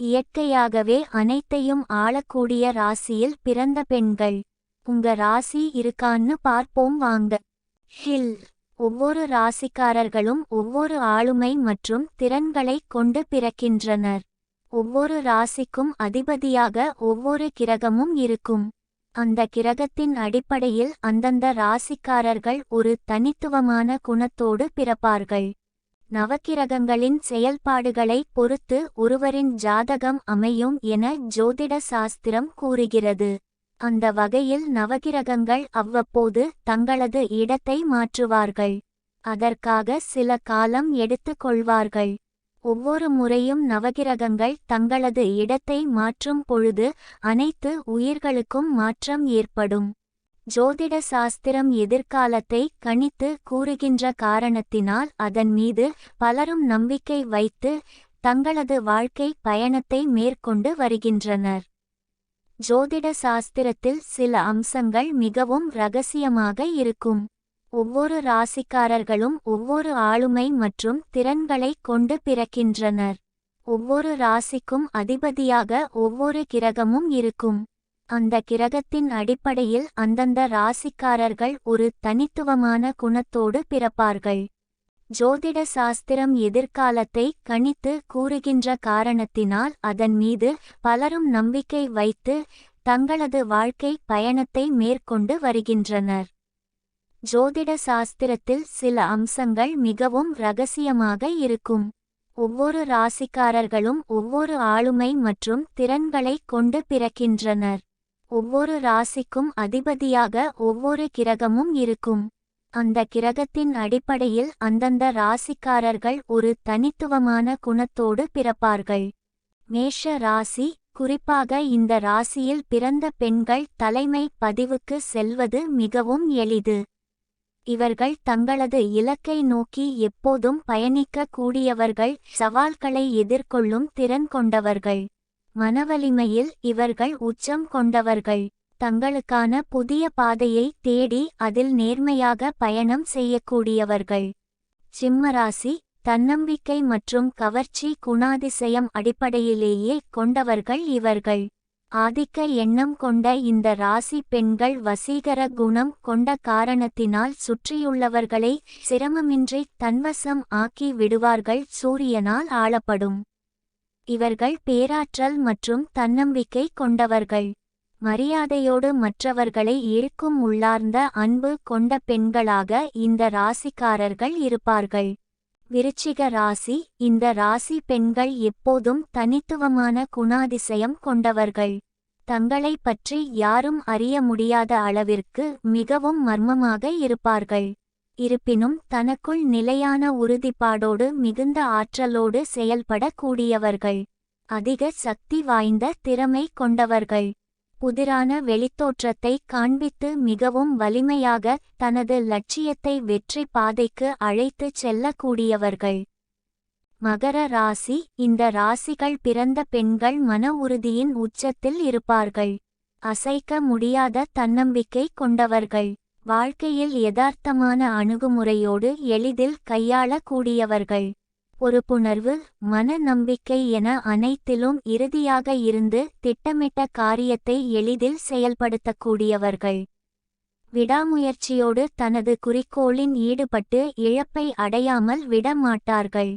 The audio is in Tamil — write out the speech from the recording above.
இயற்கையாகவே அனைத்தையும் ஆளக்கூடிய ராசியில் பிறந்த பெண்கள். உங்க ராசி இருக்கான்னு பார்ப்போம் வாங்க. ஹில் ஒவ்வொரு ராசிக்காரர்களும் ஒவ்வொரு ஆளுமை மற்றும் திறன்களை கொண்டு பிறக்கின்றனர். ஒவ்வொரு ராசிக்கும் அதிபதியாக ஒவ்வொரு கிரகமும் இருக்கும். அந்த கிரகத்தின் அடிப்படையில் அந்தந்த ராசிக்காரர்கள் ஒரு தனித்துவமான குணத்தோடு பிறப்பார்கள். நவக்கிரகங்களின் செயல்பாடுகளை பொறுத்து ஒருவரின் ஜாதகம் அமையும் என ஜோதிட சாஸ்திரம் கூறுகிறது. அந்த வகையில் நவகிரகங்கள் அவ்வப்போது தங்களது இடத்தை மாற்றுவார்கள். அதற்காக சில காலம் எடுத்துக் கொள்வார்கள். ஒவ்வொரு முறையும் நவகிரகங்கள் தங்களது இடத்தை மாற்றும் பொழுது அனைத்து உயிர்களுக்கும் மாற்றம் ஏற்படும். ஜோதிட சாஸ்திரம் எதிர்காலத்தை கணித்து கூறுகின்ற காரணத்தினால் அதன் மீது பலரும் நம்பிக்கை வைத்து தங்களது வாழ்க்கை பயணத்தை மேற்கொண்டு வருகின்றனர். ஜோதிட சாஸ்திரத்தில் சில அம்சங்கள் மிகவும் ரகசியமாக இருக்கும். ஒவ்வொரு ராசிக்காரர்களும் ஒவ்வொரு ஆளுமை மற்றும் திறன்களை கொண்டு பிறக்கின்றனர். ஒவ்வொரு ராசிக்கும் அதிபதியாக ஒவ்வொரு கிரகமும் இருக்கும். அந்த கிரகத்தின் அடிப்படையில் அந்தந்த ராசிக்காரர்கள் ஒரு தனித்துவமான குணத்தோடு பிறப்பார்கள். ஜோதிட சாஸ்திரம் எதிர்காலத்தை கணித்து கூறுகின்ற காரணத்தினால் அதன் மீது பலரும் நம்பிக்கை வைத்து தங்களது வாழ்க்கை பயணத்தை மேற்கொண்டு வருகின்றனர். ஜோதிட சாஸ்திரத்தில் சில அம்சங்கள் மிகவும் ரகசியமாக இருக்கும். ஒவ்வொரு ராசிக்காரர்களும் ஒவ்வொரு ஆளுமை மற்றும் திறன்களை கொண்டு பிறக்கின்றனர். ஒவ்வொரு ராசிக்கும் அதிபதியாக ஒவ்வொரு கிரகமும் இருக்கும். அந்த கிரகத்தின் அடிப்படையில் அந்தந்த ராசிக்காரர்கள் ஒரு தனித்துவமான குணத்தோடு பிறப்பார்கள். மேஷ ராசி குறிப்பாக இந்த ராசியில் பிறந்த பெண்கள் தலைமை பதிவுக்கு செல்வது மிகவும் எளிது. இவர்கள் தங்களது இலக்கை நோக்கி எப்போதும் பயணிக்க கூடியவர்கள் சவால்களை எதிர்கொள்ளும் திறன் கொண்டவர்கள். மனவலிமையில் இவர்கள் உச்சம் கொண்டவர்கள். தங்களுக்கான புதிய பாதையை தேடி அதில் நேர்மையாக பயணம் செய்யக்கூடியவர்கள். சிம்மராசி தன்னம்பிக்கை மற்றும் கவர்ச்சி குணாதிசயம் அடிப்படையிலேயே கொண்டவர்கள் இவர்கள். ஆதிக்க எண்ணம் கொண்ட இந்த ராசி பெண்கள் வசீகர குணம் கொண்ட காரணத்தினால் சுற்றியுள்ளவர்களை சிரமமின்றி தன்வசம் ஆக்கி விடுவார்கள். சூரியனால் ஆளப்படும். இவர்கள் பேராற்றல் மற்றும் தன்னம்பிக்கை கொண்டவர்கள். மரியாதையோடு மற்றவர்களை இழுக்கும் உள்ளார்ந்த அன்பு கொண்ட பெண்களாக இந்த ராசிக்காரர்கள் இருப்பார்கள். விருச்சிக ராசி இந்த ராசி பெண்கள் எப்போதும் தனித்துவமான குணாதிசயம் கொண்டவர்கள். தங்களை பற்றி யாரும் அறிய முடியாத அளவிற்கு மிகவும் மர்மமாக இருப்பார்கள். இருப்பினும் தனக்குள் நிலையான உறுதிப்பாடோடு மிகுந்த ஆற்றலோடு செயல்படக்கூடியவர்கள். அதிக சக்தி வாய்ந்த திறமை கொண்டவர்கள். புதிரான வெளித்தோற்றத்தை காண்பித்து மிகவும் வலிமையாக தனது லட்சியத்தை வெற்றி பாதைக்கு அழைத்துச் செல்லக்கூடியவர்கள். மகர ராசி இந்த ராசிகள் பிறந்த பெண்கள் மன உறுதியின் உச்சத்தில் இருப்பார்கள். அசைக்க முடியாத தன்னம்பிக்கை கொண்டவர்கள். வாழ்க்கையில் யதார்த்தமான அணுகுமுறையோடு எளிதில் கையாளக்கூடியவர்கள். பொறுப்புணர்வு மன நம்பிக்கை என அனைத்திலும் இறுதியாக இருந்து திட்டமிட்ட காரியத்தை எளிதில் செயல்படுத்தக்கூடியவர்கள். விடாமுயற்சியோடு தனது குறிக்கோளின் ஈடுபட்டு இழப்பை அடையாமல் விடமாட்டார்கள்.